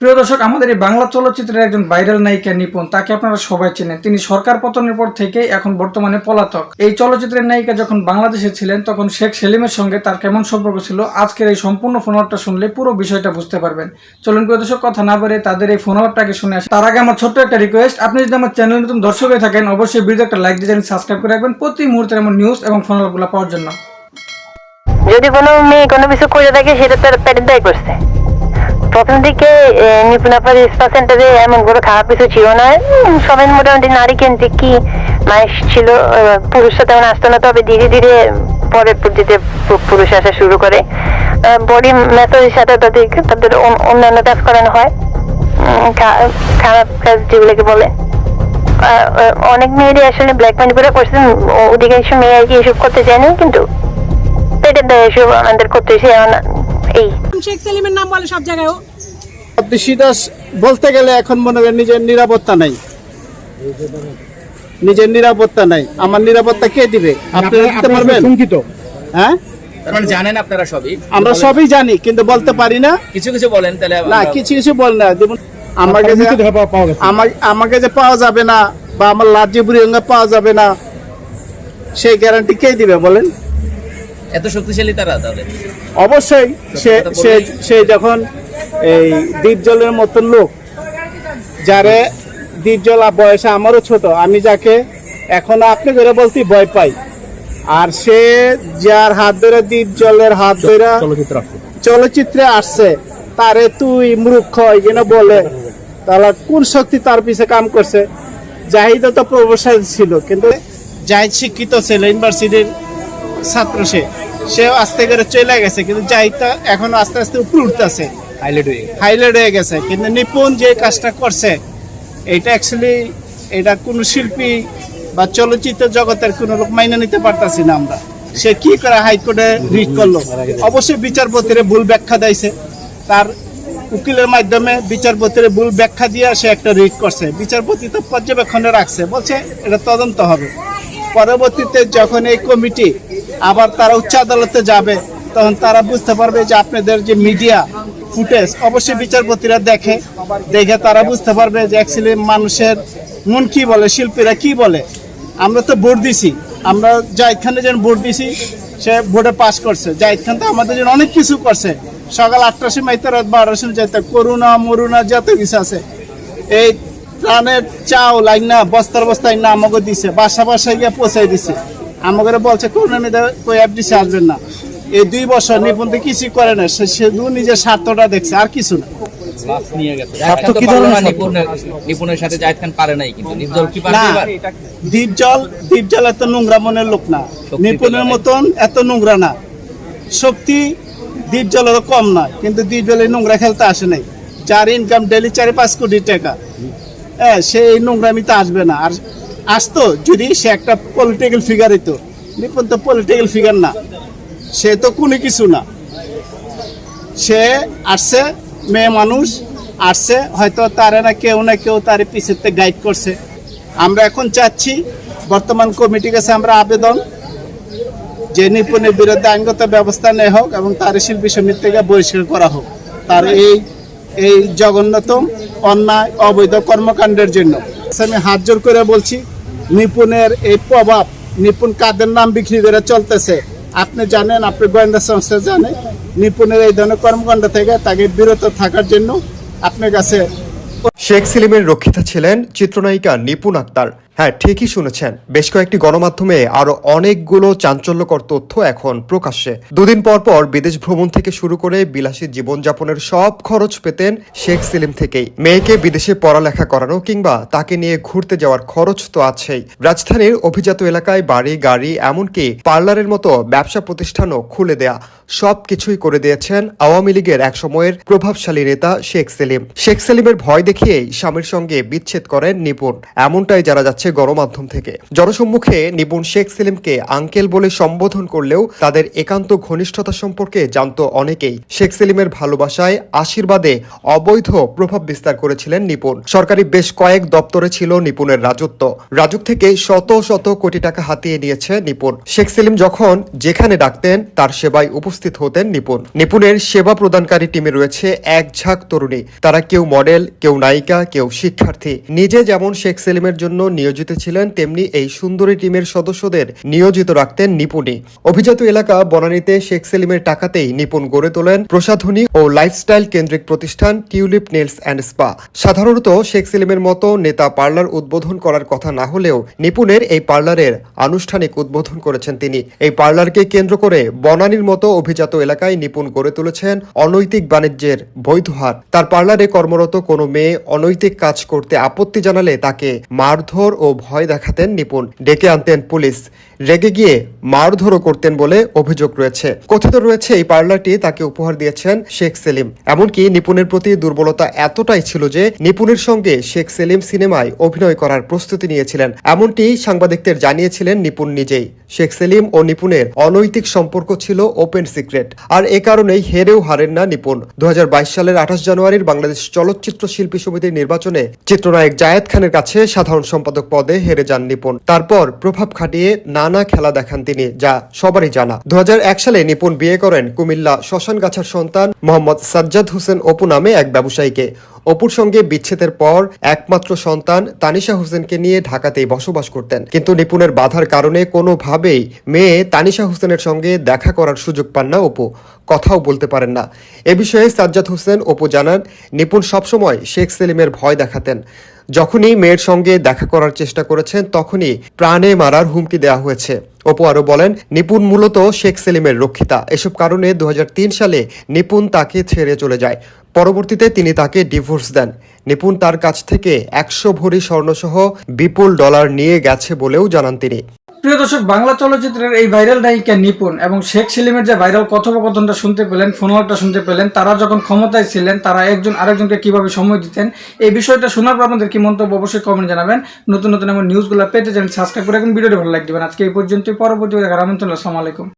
প্রিয় দর্শক, আমাদের এই বাংলা চলচ্চিত্রের একজন ভাইরাল নায়িকা নিপুণ, তাকে আপনারা সবাই চেনেন। তিনি সরকার পতনের পর থেকে এখন বর্তমানে পলাতক। এই চলচ্চিত্রের নায়িকা যখন বাংলাদেশে ছিলেন, তখন শেখ সেলিমের সঙ্গে তার কেমন সম্পর্ক ছিল, আজকের এই সম্পূর্ণ ফোনআউটটা শুনলে পুরো বিষয়টা বুঝতে পারবেন। চলুন প্রিয় দর্শক, কথা না বলে তাদের এই ফোনআউটটাকে শুনে আসি। তার আগে আমার ছোট্ট একটা রিকোয়েস্ট আপনি যদি আমার চ্যানেল নতুন দর্শক হয়ে থাকেন, অবশ্যই ভিডিও একটা লাইক দিয়ে সাবস্ক্রাইব করে রাখবেন। প্রতি মুহূর্তে আমার নিউজ এবং ফোনআউটগুলো পাওয়ার জন্য। যদি কোনো মেয়ে কোনো কিছু করে থাকে, সেটা তার প্যাটের দায় করছে। প্রথম দিকে নিপুণাপার স্পা সেন্টারে এমন কোনো খারাপ কিছু ছিল না। সবাই মোটামুটি নারী কেন্দ্রিক কি মানুষ ছিল পুরুষরা তেমন আসতো না, তবে ধীরে ধীরে পরের পর্যায়ে পুরুষ আসা শুরু করে। বডি মেথডের সাথে তাদের তাদের অন্যান্য কাজ করানো হয়। খারাপ কাজ যেগুলোকে বলে। অনেক মেয়েরই আসলে ব্ল্যাক মানি করে করছেন অধিকাংশ মেয়ে আর কি এসব করতে চায়নি কিন্তু পেটের দায় এসব আমাদের করতেছি এখন এই শেখ সেলিমের নাম বলে সব জায়গায় ও। বলতে গেলে এখন মনে করেন নিজের নিরাপত্তা নাই। নিজের নিরাপত্তা নাই। আমার নিরাপত্তা কে দিবে? আপনি দিতে পারবেন? হ্যাঁ? জানেন আপনারা সবই। আমরা সবই জানি কিন্তু বলতে পারি না। কিছু কিছু বলেন তাহলে না কিছু কিছু বল না। যেমন আমাকে যে আমার আমাকে যে পাওয়া যাবে না বা আমার লাজ্জি বুড়িঙ্গা পাওয়া যাবে না। সেই গ্যারান্টি কে দিবে বলেন? এত শক্তিশালী তারা তাহলে? অবশ্যই সে সে সে যখন এই দ্বীপ জলের মতন লোক যারে দ্বীপ জল বয়সে আমারও ছোট আমি যাকে এখন আপনি করে বলতে ভয় পাই। আর সে যার হাত ধরে দ্বীপ জলের হাত ধরে চলচ্চিত্রে আসছে। তারে তুই মূর্খ এখানে বলে তাহলে কোন শক্তি তার পিছে কাম করছে? জাহিদ তো প্রফেসর ছিল কিন্তু জাহিদ শিক্ষিত ছিল ইউনিভার্সিটির ছাত্র সে সেও আস্তে করে চলে গেছে কিন্তু জাহিদটা এখন আস্তে আস্তে উপরে উঠতেছে। হাইলাইট হয়ে হাইলাইট হয়ে গেছে। কিন্তু নিপুণ যে কাজটা করছে এটা অ্যাকচুয়ালি এটা কোনো শিল্পী বা চলচ্চিত্র জগতের কোনো লোক মাইনে নিতে পারতাছি না আমরা। সে কি করে হাইকোর্টে রিট করল? অবশ্যই বিচারপতিরে ভুল ব্যাখ্যা দিয়েছে। তার উকিলের মাধ্যমে বিচারপতিরে ভুল ব্যাখ্যা দিয়ে সে একটা রিট করছে। বিচারপতি তো পর্যবেক্ষণে রাখছে বলছে এটা তদন্ত হবে। পরবর্তীতে যখন এই কমিটি আবার তারা উচ্চ আদালতে যাবে, তখন তারা বুঝতে পারবে যে আপনাদের যে মিডিয়া ফুটেজ, অবশ্যই বিচারপতিরা দেখে দেখে তারা বুঝতে পারবে যে অ্যাকচুয়ালি মানুষের মন কি বলে, শিল্পীরা কি বলে। আমরা তো ভোট দিছি। আমরা জাহিদ খানের যেন ভোট দিছি, সে ভোটে পাশ করছে। জাহিদ খান তো আমাদের জন্য অনেক কিছু করছে। সকাল আটটার সময় তো রাত বারোটার সময় যেতে, করুণা, মরুণা যত কিছু আছে, এই ত্রাণের চাও লাইন না বস্তার বস্তায় না আমাকে দিছে বাসা বাসায় গিয়ে পৌঁছাই দিছে। আমাকে বলছে এফডিসি আসবেন না। এই দুই বছর নিপুণ তো কিছুই করে না সে শুধু নিজের স্বার্থটা দেখছে আর কিছু না। নিপুণের না মতন এত নোংরা না। শক্তি দ্বীপ জলেরও কম না কিন্তু দ্বীপ জলে নোংরা খেলতে আসে নাই। যার ইনকাম ডেলি চারি পাঁচ কোটি টাকা। হ্যাঁ সে এই নোংরামিতে আসবে না। আর আসতো যদি সে একটা পলিটিক্যাল ফিগার হইতো। নিপুণ তো পলিটিক্যাল ফিগার না। সে তো কোনো কিছু না। সে আসছে, মেয়ে মানুষ আসছে, হয়তো তারা না কেউ না কেউ তার পিছেতে গাইড করছে। আমরা এখন চাচ্ছি, বর্তমান কমিটির কাছে আমরা আবেদন যে নিপুণের বিরুদ্ধে আইনগত ব্যবস্থা নেওয়া হোক এবং তার শিল্পী সমিতি থেকে বহিষ্কার করা হোক। তার এই এই জঘন্যতম অন্যায় অবৈধ কর্মকাণ্ডের জন্য। আমি হাত জোর করে বলছি, নিপুণের এই প্রভাব, নিপুণ কাদের নাম বিক্রি করে চলতেছে? আপনি জানেন, আপনি গোয়েন্দা সংস্থা জানেন, নিপুণের এই ধরনের কর্মকাণ্ড থেকে তাকে বিরত থাকার জন্য আপনার কাছে শেখ সেলিমের রক্ষিতা ছিলেন চিত্রনায়িকা নিপুণ আক্তার। হ্যাঁ ঠিকই শুনেছেন। বেশ কয়েকটি গণমাধ্যমে আরও অনেকগুলো চাঞ্চল্যকর তথ্য এখন প্রকাশ্যে। দুদিন পর পর বিদেশ ভ্রমণ থেকে শুরু করে বিলাসী জীবনযাপনের সব খরচ পেতেন শেখ সেলিম থেকেই। মেয়েকে বিদেশে পড়ালেখা করানো কিংবা তাকে নিয়ে ঘুরতে যাওয়ার খরচ তো আছেই। রাজধানীর অভিজাত এলাকায় বাড়ি, গাড়ি, এমনকি পার্লারের মতো ব্যবসা প্রতিষ্ঠানও খুলে দেয়া। সব কিছুই করে দিয়েছেন আওয়ামী লীগের এক সময়ের প্রভাবশালী নেতা শেখ সেলিম। শেখ সেলিমের ভয় দেখিয়েই স্বামীর সঙ্গে বিচ্ছেদ করেন নিপুণ। এমনটাই জানা যাচ্ছে আসছে গণমাধ্যম থেকে। জনসম্মুখে নিপুণ শেখ সেলিমকে আঙ্কেল বলে সম্বোধন করলেও তাদের একান্ত ঘনিষ্ঠতা সম্পর্কে জানত অনেকেই। শেখ সেলিমের ভালোবাসায় আশীর্বাদে অবৈধ প্রভাব বিস্তার করেছিলেন নিপুণ। সরকারি বেশ কয়েক দপ্তরে ছিল নিপুণের রাজত্ব। রাজুক থেকে শত শত কোটি টাকা হাতিয়ে নিয়েছে নিপুণ। শেখ সেলিম যখন যেখানে ডাকতেন, তার সেবায় উপস্থিত হতেন নিপুণ। নিপুণের সেবা প্রদানকারী টিমে রয়েছে এক ঝাঁক তরুণী। তারা কেউ মডেল, কেউ নায়িকা, কেউ শিক্ষার্থী। নিজে যেমন শেখ সেলিমের জন্য নিয়োজিত ছিলেন তেমনি এই সুন্দরী টিমের সদস্যদের নিয়োজিত রাখতেন নিপুণী। অভিজাত এলাকা বনানীতে শেখ সেলিমের টাকাতেই নিপুণ গড়ে তোলেন প্রসাধনী ও লাইফস্টাইল কেন্দ্রিক প্রতিষ্ঠান টিউলিপ নেলস অ্যান্ড স্পা। সাধারণত শেখ সেলিমের মতো নেতা পার্লার উদ্বোধন করার কথা না হলেও নিপুণের এই পার্লারের আনুষ্ঠানিক উদ্বোধন করেছেন তিনি। এই পার্লারকে কেন্দ্র করে বনানীর মতো অভিজাত এলাকায় নিপুণ গড়ে তুলেছেন অনৈতিক বাণিজ্যের বৈধ হাত তার পার্লারে কর্মরত কোনো মেয়ে অনৈতিক কাজ করতে আপত্তি জানালে তাকে মারধর ও ভয় দেখাতেন নিপুণ। ডেকে আনতেন পুলিশ। রেগে গিয়ে মারধরও করতেন বলে অভিযোগ রয়েছে। কথিত রয়েছে, এই পার্লারটি তাকে উপহার দিয়েছেন শেখ সেলিম। এমনকি নিপুণের প্রতি দুর্বলতা এতটাই ছিল যে নিপুণের সঙ্গে শেখ সেলিম সিনেমায় অভিনয় করার প্রস্তুতি নিয়েছিলেন। এমনটি সাংবাদিকদের জানিয়েছিলেন নিপুণ নিজেই। শেখ সেলিম ও নিপুণের অনৈতিক সম্পর্ক ছিল ওপেন সিক্রেট। আর এ কারণেই হেরেও হারেন না নিপুণ। দু হাজার বাইশ সালের আঠাশ জানুয়ারির বাংলাদেশ চলচ্চিত্র শিল্পী সমিতির নির্বাচনে চিত্রনায়ক জায়েদ খানের কাছে সাধারণ সম্পাদক পদে হেরে যান নিপুণ। তারপর প্রভাব খাটিয়ে নানা খেলা দেখান তিনি, যা সবারই জানা। দু হাজার এক সালে নিপুণ বিয়ে করেন কুমিল্লা শ্মশানগাছার সন্তান মোহাম্মদ সাজ্জাদ হোসেন অপু নামে এক ব্যবসায়ীকে। অপুর সঙ্গে বিচ্ছেদের পর একমাত্র সন্তান তানিশা হোসেনকে নিয়ে ঢাকাতেই বসবাস করতেন। কিন্তু নিপুণের বাধার কারণে কোনোভাবেই মেয়ে তানিশা হোসেনের সঙ্গে দেখা করার সুযোগ পান না অপু। কথাও বলতে পারেন না। এ বিষয়ে সাজ্জাদ হোসেন অপু জানান, নিপুণ সবসময় শেখ সেলিমের ভয় দেখাতেন। যখনই মেয়ের সঙ্গে দেখা করার চেষ্টা করেছেন, তখনই প্রাণে মারার হুমকি দেওয়া হয়েছে। অপু আরও বলেন, নিপুণ মূলত শেখ সেলিমের রক্ষিতা। এসব কারণে দু হাজার তিন সালে নিপুণ তাকে ছেড়ে চলে যায়। পরবর্তীতে তিনি তাকে ডিভোর্স দেন। নিপুণ তার কাছ থেকে একশো ভরি স্বর্ণসহ বিপুল ডলার নিয়ে গেছে বলেও জানান তিনি। প্রিয় দর্শক, বাংলা চলচ্চিত্রের এই ভাইরাল নায়িকা নিপুণ এবং শেখ সেলিমের যে ভাইরাল কথোপকথনটা শুনতে পেলেন ফোনওয়ার্কটা শুনতে পেলেন, তারা যখন ক্ষমতায় ছিলেন, তারা একজন আরেকজনকে কীভাবে সময় দিতেন, এই বিষয়টা শোনার পর আপনাদের কি মন্তব্য অবশ্যই কমেন্ট জানাবেন। নতুন নতুন এমন নিউজগুলো পেতে চান সাবস্ক্রাইব করে এখন ভিডিওটি ভালো লাগবে আজকে এই পর্যন্তই, পরবর্তী দেখার আমন্ত্রণ, আসসালামু আলাইকুম।